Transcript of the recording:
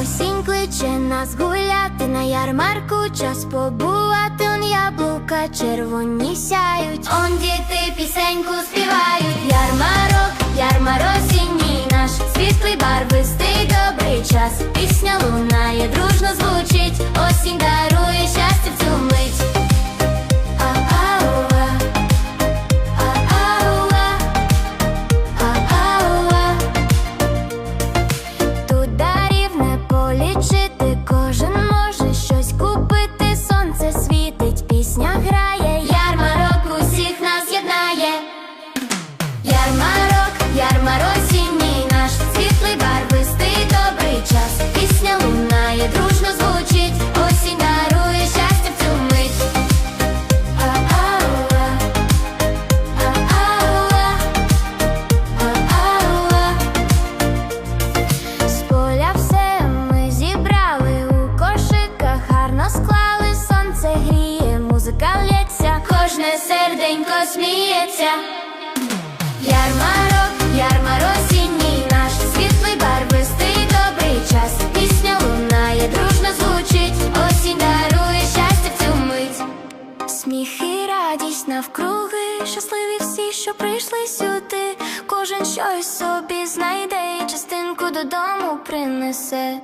Осінь кличе нас гуляти на ярмарку, час побувати он яблука червоні сяють. Он діти пісеньку співають. Ярмарок, ярмар осінній наш світлий барвистий кожне серденько сміється. Ярмарок, ярмар осінній наш світлий барвистий добрий час. Пісня лунає, дружно звучить, осінь дарує щастя в цю. Сміх і радість навкруги, щасливі всі, що прийшли сюди. Кожен щось собі знайде і частинку додому принесе.